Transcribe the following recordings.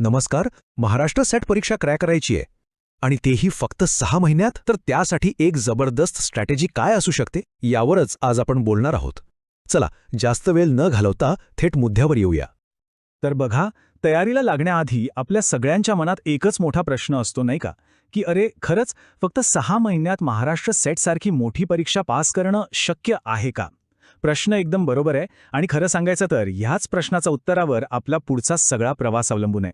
नमस्कार महाराष्ट्र सेट परीक्षा क्रॅक करायची आहे. आणि तेही फक्त सहा महिन्यात? तर त्यासाठी एक जबरदस्त स्ट्रॅटेजी काय असू शकते? यावरच आज आपण बोलणार आहोत. चला जास्त वेळ न घालवता थेट मुद्द्यावर येऊया. तर बघा तयारीला लागण्याआधी आपल्या सगळ्यांच्या मनात एकच मोठा प्रश्न असतो नाही का? की अरे खरंच फक्त सहा महिन्यात महाराष्ट्र सेटसारखी मोठी परीक्षा पास करणं शक्य आहे का? प्रश्न एकदम बरोबर आहे. आणि खरं सांगायचं तर ह्याच प्रश्नाचा उत्तरावर आपला पुढचा सगळा प्रवास अवलंबून आहे.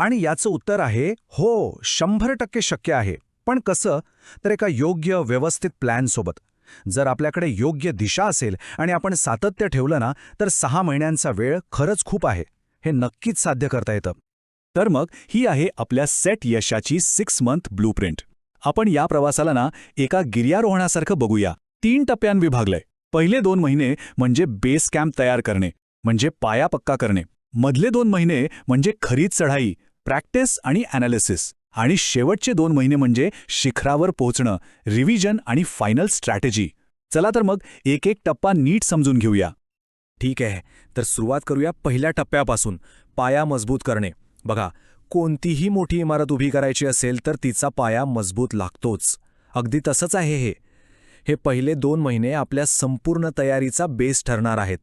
आणि याचं उत्तर आहे हो शंभर टक्के शक्य आहे. पण कसं? तर एका योग्य व्यवस्थित प्लॅनसोबत जर आपल्याकडे योग्य दिशा असेल आणि आपण सातत्य ठेवलं ना तर सहा महिन्यांचा वेळ खरंच खूप आहे. हे नक्कीच साध्य करता येतं. तर मग ही आहे आपल्या सेट यशाची सिक्स मंथ ब्लूप्रिंट आपण या प्रवासाला ना एका गिर्यारोहणासारखं बघूया. तीन टप्प्यां विभागलंय. पहिले दोन महिने म्हणजे बेस कॅम्प तयार करणे म्हणजे पाया पक्का करणे. मधले दोन महिने म्हणजे खरीच चढाई प्रॅक्टिस आणि ॲनालिसिस आणि शेवटचे दोन महिने म्हणजे शिखरावर पोहोचणं रिव्हिजन आणि फायनल स्ट्रॅटेजी चला तर मग एक एक टप्पा नीट समजून घेऊया. ठीक आहे तर सुरुवात करूया पहिल्या टप्प्यापासून. पाया मजबूत करणे. बघा कोणतीही मोठी इमारत उभी करायची असेल तर तिचा पाया मजबूत लागतोच. अगदी तसंच आहे हे. हे पहिले दोन महिने आपल्या संपूर्ण तयारीचा बेस ठरणार आहेत.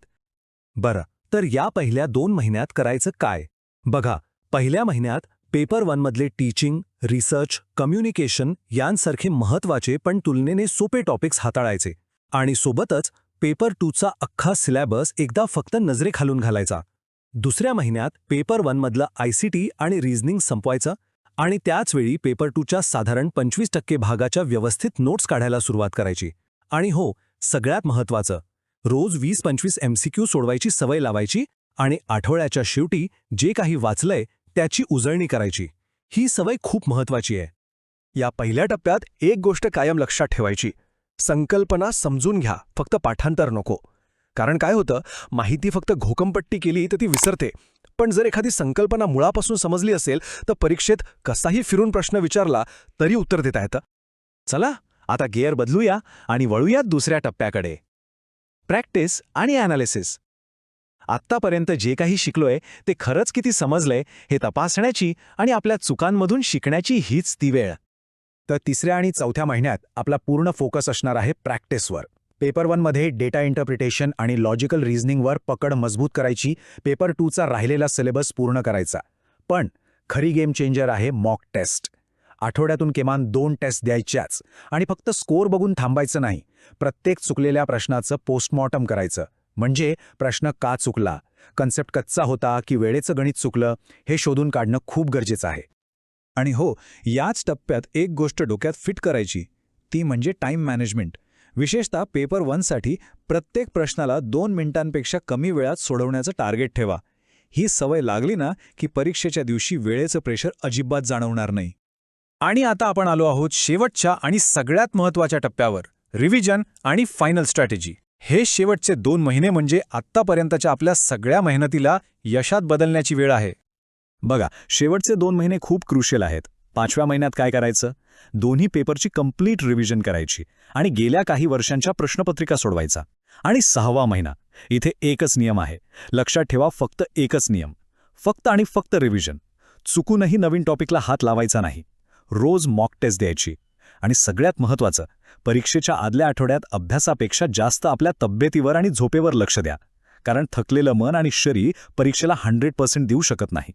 बरं तर या पहिल्या दोन महिन्यात करायचं काय? बघा पहिल्या महिन्यात पेपर वनमधले टीचिंग रिसर्च कम्युनिकेशन यांसारखे महत्त्वाचे पण तुलनेने सोपे टॉपिक्स हाताळायचे. आणि सोबतच पेपर टूचा अख्खा सिलॅबस एकदा फक्त नजरेखालून घालायचा. दुसऱ्या महिन्यात पेपर वनमधलं आयसीटी आणि रिझनिंग संपवायचं आणि त्याचवेळी पेपर टूच्या साधारण पंचवीस टक्के भागाच्या व्यवस्थित नोट्स काढायला सुरुवात करायची. आणि हो सगळ्यात महत्त्वाचं रोज वीस पंचवीस एमसीक्यू सोडवायची सवय लावायची आणि आठवड्याच्या शेवटी जे काही वाचलंय त्याची उजळणी करायची. ही सवय खूप महत्वाची आहे. या पहिल्या टप्प्यात एक गोष्ट कायम लक्षात ठेवायची. संकल्पना समजून घ्या. फक्त पाठांतर नको. कारण काय होतं? माहिती फक्त घोकंपट्टी केली तर ती विसरते. पण जर एखादी संकल्पना मुळापासून समजली असेल तर परीक्षेत कसाही फिरून प्रश्न विचारला तरी उत्तर देता येतं. चला आता गिअर बदलूया आणि वळूयात दुसऱ्या टप्प्याकडे. प्रॅक्टिस आणि ॲनालिसिस. आत्तापर्यंत जे काही शिकलोय ते खरंच किती समजलंय हे तपासण्याची आणि आपल्या चुकांमधून शिकण्याची हीच ती वेळ. तर तिसऱ्या आणि चौथ्या महिन्यात आपला पूर्ण फोकस असणार आहे प्रॅक्टिसवर. पेपर वनमध्ये डेटा इंटरप्रिटेशन आणि लॉजिकल रिझनिंगवर पकड मजबूत करायची पेपर टूचा राहिलेला सिलेबस पूर्ण करायचा. पण खरी गेम चेंजर आहे मॉक टेस्ट. आठवड्यातून किमान दोन टेस्ट द्यायच्याच आणि फक्त स्कोर बघून थांबायचं नाही. प्रत्येक चुकलेल्या प्रश्नाचं पोस्टमॉर्टम करायचं. म्हणजे प्रश्न का चुकला? कन्सेप्ट कच्चा होता की वेळेचं गणित चुकलं? हे शोधून काढणं खूप गरजेचं आहे. आणि हो याच टप्प्यात एक गोष्ट डोक्यात फिट करायची. ती म्हणजे टाईम मॅनेजमेंट विशेषतः पेपर वनसाठी प्रत्येक प्रश्नाला दोन मिनिटांपेक्षा कमी वेळात सोडवण्याचं टार्गेट ठेवा. ही सवय लागली ना की परीक्षेच्या दिवशी वेळेचं प्रेशर अजिबात जाणवणार नाही. आणि आता आपण आलो आहोत शेवटच्या आणि सगळ्यात महत्त्वाच्या टप्प्यावर रिव्हिजन आणि फायनल स्ट्रॅटेजी हे शेवटचे दोन महिने म्हणजे आत्तापर्यंतच्या आपल्या सगळ्या मेहनतीला यशात बदलण्याची वेळ आहे. बघा शेवटचे दोन महिने खूप क्रुशियल आहेत. पाचव्या महिन्यात काय करायचं? दोन्ही पेपरची कंप्लीट रिव्हिजन करायची आणि गेल्या काही वर्षांच्या प्रश्नपत्रिका सोडवायचा. आणि सहावा महिना. इथे एकच नियम आहे. लक्षात ठेवा फक्त एकच नियम. फक्त आणि फक्त रिव्हिजन चुकूनही नवीन टॉपिकला हात लावायचा नाही. रोज मॉक टेस्ट द्यायची. आणि सगळ्यात महत्त्वाचं परीक्षेच्या आदल्या आठवड्यात अभ्यासापेक्षा जास्त आपल्या तब्येतीवर आणि झोपेवर लक्ष द्या. कारण थकलेलं मन आणि शरीर परीक्षेला हंड्रेड पर्सेंट देऊ शकत नाही.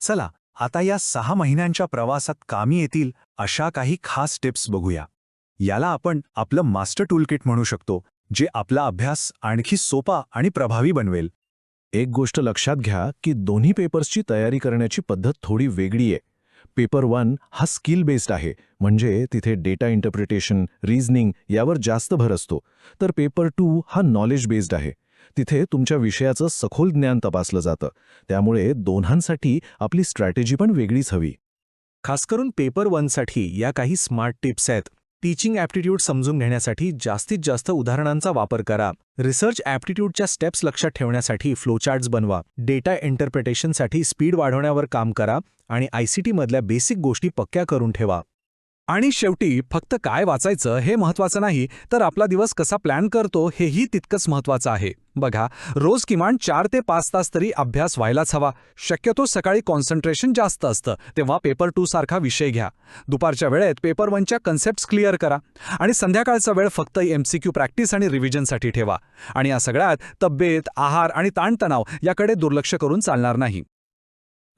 चला आता या सहा महिन्यांच्या प्रवासात कामी येतील अशा काही खास टिप्स बघूया. याला आपण आपलं मास्टर टूलकिट म्हणू शकतो जे आपला अभ्यास आणखी सोपा आणि प्रभावी बनवेल. एक गोष्ट लक्षात घ्या की दोन्ही पेपर्सची तयारी करण्याची पद्धत थोडी वेगळी आहे. पेपर वन हा स्किल बेस्ड आहे. म्हणजे तिथे डेटा इंटरप्रिटेशन रिझनिंग यावर जास्त भर असतो. तर पेपर टू हा नॉलेज बेस्ड आहे. तिथे तुमच्या विषयाचं सखोल ज्ञान तपासलं जातं. त्यामुळे दोन्हांसाठी आपली स्ट्रॅटेजी पण वेगळीच हवी. खास करून पेपर वनसाठी या काही स्मार्ट टिप्स आहेत. टीचिंग ॲप्टिट्यूड समजून घेण्यासाठी जास्तीत जास्त उदाहरणांचा वापर करा. रिसर्च ॲप्टिट्यूडच्या स्टेप्स लक्षात ठेवण्यासाठी फ्लोचार्ट्स बनवा. डेटा इंटरप्रिटेशनसाठी स्पीड वाढवण्यावर काम करा आणि आयसीटीमधल्या बेसिक गोष्टी पक्क्या करून ठेवा. आणि शेवटी फक्त काय वाचायचं हे महत्वाचं नाही तर आपला दिवस कसा प्लॅन करतो हेही तितकंच महत्वाचं आहे. बघा रोज किमान चार ते पाच तास तरी अभ्यास व्हायलाच हवा. शक्यतो सकाळी कॉन्सन्ट्रेशन जास्त असतं तेव्हा पेपर टू सारखा विषय घ्या. दुपारच्या वेळेत पेपर वनच्या कन्सेप्ट्स क्लिअर करा. आणि संध्याकाळचा वेळ फक्त एमसीक्यू प्रॅक्टिस आणि रिव्हिजनसाठी ठेवा. आणि या सगळ्यात तब्येत आहार आणि ताणतणाव याकडे दुर्लक्ष करून चालणार नाही.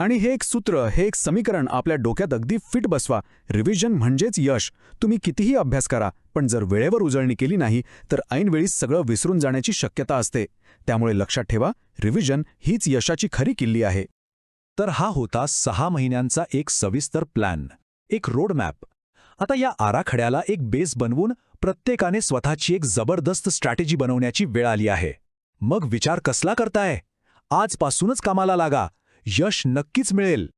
आणि हे एक सूत्र हे एक समीकरण आपल्या डोक्यात अगदी फिट बसवा. रिव्हिजन म्हणजेच यश. तुम्ही कितीही अभ्यास करा पण जर वेळेवर उजळणी केली नाही तर ऐनवेळी सगळं विसरून जाण्याची शक्यता असते. त्यामुळे लक्षात ठेवा रिव्हिजन हीच यशाची खरी किल्ली आहे. तर हा होता सहा महिन्यांचा एक सविस्तर प्लॅन. एक रोडमॅप. आता या आराखड्याला एक बेस बनवून प्रत्येकाने स्वतःची एक जबरदस्त स्ट्रॅटेजी बनवण्याची वेळ आली आहे. मग विचार कसला करताय? आजपासूनच कामाला लागा. यश नक्कीच मिळेल.